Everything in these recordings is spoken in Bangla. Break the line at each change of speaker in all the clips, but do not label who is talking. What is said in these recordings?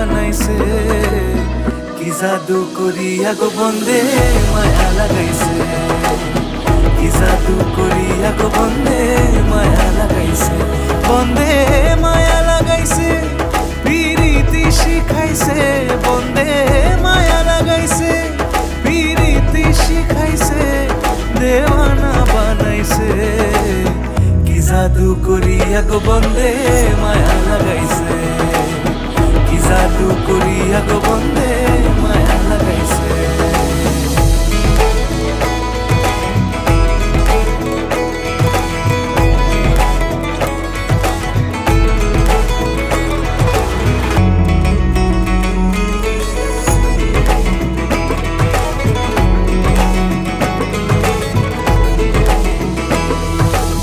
বানাইছে কি জাদু করিয়া গো বন্দে মায়া লাগাইছে কি জাদু করিয়া গো বন্দে মায়া লাগাইছে বন্দে মায়া লাগাইছে পিরিতি শিখাইছে বন্দে মায়া লাগাইছে পিরিতি শিখাইছে দেওয়ানা বানাইছে কি জাদু করিয়া গো বন্দে মায়া লাগাইছে গো বন্দে মায়া লাগাইছে।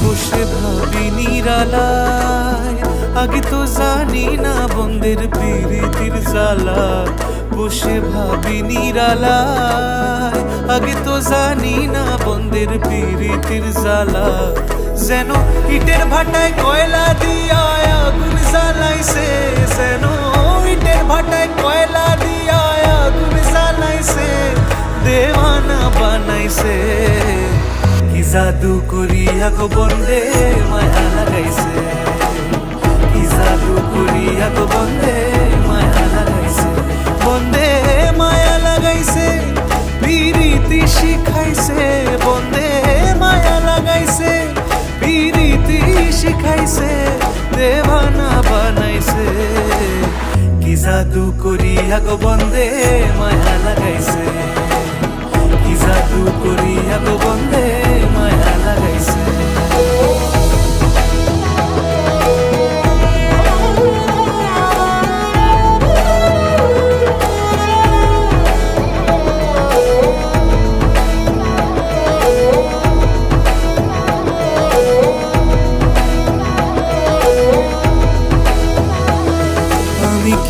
বসে আগে তো জানি না বন্দের প্রীতির জ্বালা বসে ভাবি নিরালায়, আগে তো জানি না বন্দের প্রীতির জ্বালা। যেন ইটের ভাটায় কয়লা দিয়া আগুন জ্বালাইছে, যেন ইটের ভাটায় কয়লা দিয়া আগুন জ্বালাইছে, দেওয়ানা বানাইছে। কি জাদু করিয়া গো বন্দে মায়া লাগাইছে। জাদু করিয়া বন্দে মায়া লাগাইছে বন্দে মায়া লাগাইছে পিরিতি শিখাইছে বন্দে মায়া লাগাইছে পিরিতি শিখাইছে দেওয়ানা বানাইছে কি জাদু করিয়া গো বন্দে, মায়া লাগাইছে। কি জাদু করিয়া গো বন্দে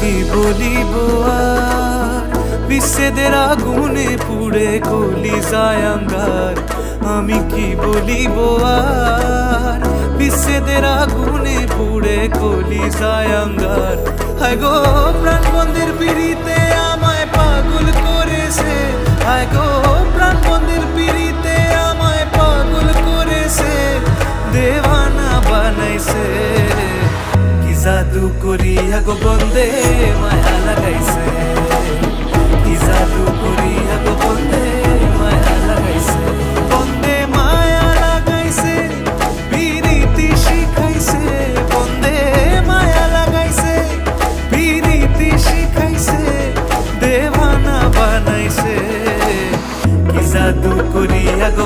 কি বলিব আর। বিশ্বেদের আগুনে পুড়ে কলি যায় আঙ্গার আমি কি বলিব আর? বিশ্বেদের আগুনে পুড়ে কলি যায় আঙ্গার হায় গো প্রাণ বন্ধের পিড়িতে করিয়া গো বন্দে, মায়া লাগাইছে। কি জাদু করিয়া গো বন্দে, মায়া লাগাইছে। বন্দে মায়া লাগাইছে বিরীতি শিখাইছে। বন্দে মায়া লাগাইছে বিরীতি শিখাইছে, দেবানা বানাইছে। কি জাদু করিয়া গো